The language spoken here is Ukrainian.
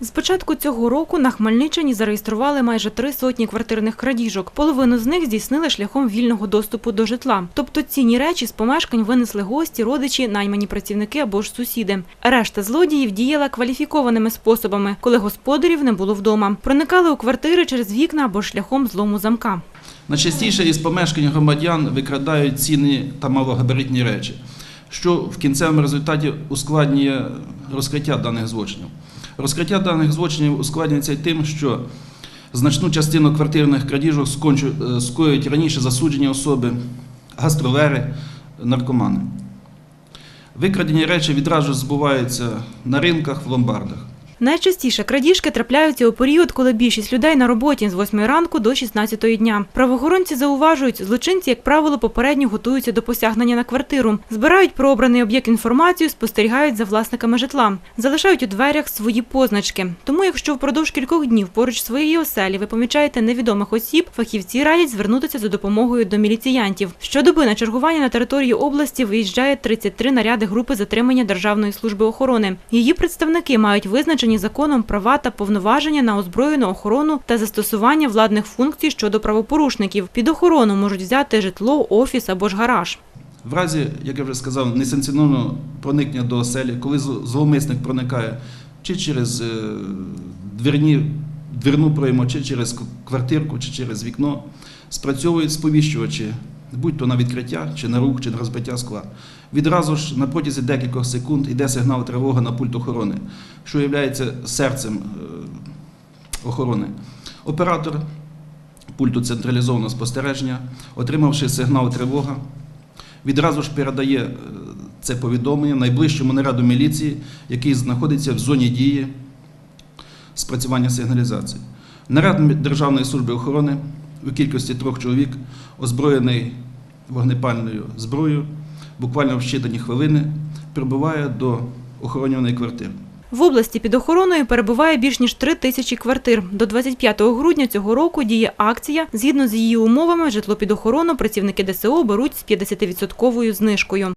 З початку цього року на Хмельниччині зареєстрували майже три сотні квартирних крадіжок. Половину з них здійснили шляхом вільного доступу до житла. Тобто цінні речі з помешкань винесли гості, родичі, наймані працівники або ж сусіди. Решта злодіїв діяла кваліфікованими способами, коли господарів не було вдома. Проникали у квартири через вікна або шляхом злому замка. Найчастіше із помешкань громадян викрадають цінні та малогабаритні речі, що в кінцевому результаті ускладнює розкриття даних злочинів. Розкриття даних злочинів ускладнюється й тим, що значну частину квартирних крадіжок е, скоюють раніше засуджені особи, гастролери, наркомани. Викрадені речі відразу збуваються на ринках, в ломбардах. Найчастіше крадіжки трапляються у період, коли більшість людей на роботі з 8 ранку до 16 дня. Правоохоронці зауважують, злочинці, як правило, попередньо готуються до посягнення на квартиру, збирають про обраний об'єкт інформацію, спостерігають за власниками житла, залишають у дверях свої позначки. Тому, якщо впродовж кількох днів поруч своєї оселі ви помічаєте невідомих осіб, фахівці радять звернутися за допомогою до міліціянтів. Щодоби на чергування на території області виїжджає 33 наряди групи затримання Державної служби охорони. Її представники мають визначені законом права та повноваження на озброєну охорону та застосування владних функцій щодо правопорушників. Під охорону можуть взяти житло, офіс або ж гараж. В разі, як я вже сказав, несанкціонованого проникнення до оселі, коли зл- зловмисник проникає чи через е, двірні, двірну пройму, чи через квартирку, чи через вікно, спрацьовують сповіщувачі, будь то на відкриття, чи на рух, чи на розбиття скла. Відразу ж на протязі декількох секунд йде сигнал тривоги на пульт охорони, що є серцем е, охорони. Оператор пульту централізованого спостереження, отримавши сигнал тривога, відразу ж передає е, це повідомлення найближчому наряду міліції, який знаходиться в зоні дії спрацювання сигналізації. Наряд Державної служби охорони у кількості трьох чоловік, озброєний вогнепальною зброєю, буквально в щитані хвилини прибуває до охоронюваної квартири. В області під охороною перебуває більш ніж три тисячі квартир. До 25 грудня цього року діє акція. Згідно з її умовами, житло під охорону працівники ДСО беруть з 50% знижкою.